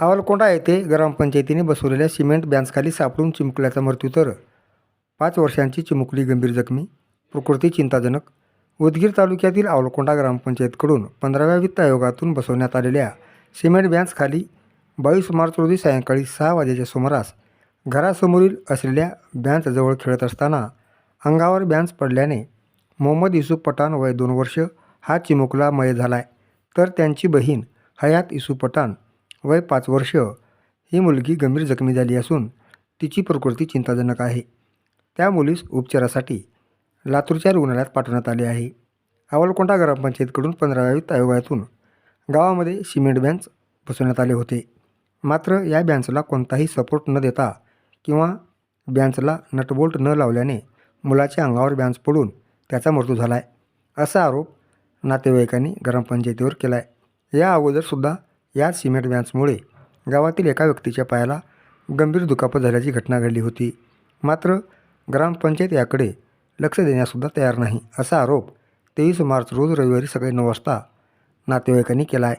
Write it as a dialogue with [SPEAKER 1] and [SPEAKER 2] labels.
[SPEAKER 1] अवलकोंडा येथे ग्रामपंचायतीने बसवलेल्या सिमेंट बँचखाली सापडून चिमुकल्याचा मृत्यू तर पाच वर्षांची चिमुकली गंभीर जखमी प्रकृती चिंताजनक उदगीर तालुक्यातील अवलकोंडा ग्रामपंचायतकडून पंधराव्या वित्त आयोगातून बसवण्यात आलेल्या सिमेंट बँचखाली बावीस मार्च रोजी सायंकाळी सहा वाजेच्या सुमारास घरासमोरील असलेल्या बँचजवळ खेळत असताना अंगावर बँच पडल्याने मोहम्मद युसुफ पठाण वय दोन वर्ष हा चिमुकला मय झाला आहे तर त्यांची बहीण हयात युसुफ पठाण वय पाच वर्ष. ही मुलगी गंभीर जखमी झाली असून तिची प्रकृती चिंताजनक आहे. त्या मुलीस उपचारासाठी लातूरच्या रुग्णालयात पाठवण्यात आले आहे. अवलकोंडा ग्रामपंचायतकडून पंधराव्या वित्त आयोगातून गावामध्ये सिमेंट बँच बसवण्यात आले होते. मात्र या बँचला कोणताही सपोर्ट न देता किंवा बँचला नटबोल्ट न लावल्याने मुलाच्या अंगावर बँच पडून त्याचा मृत्यू झाला आहे असा आरोप नातेवाईकांनी ग्रामपंचायतीवर केला आहे या अगोदरसुद्धा या सिमेंट बँचमुळे गावातील एका व्यक्तीच्या पायाला गंभीर दुखापत झाल्याची घटना घडली होती. मात्र ग्रामपंचायत याकडे लक्ष देण्यासुद्धा तयार नाही असा आरोप तेवीस मार्च रोज रविवारी सकाळी नऊ वाजता नातेवाईकांनी केला आहे.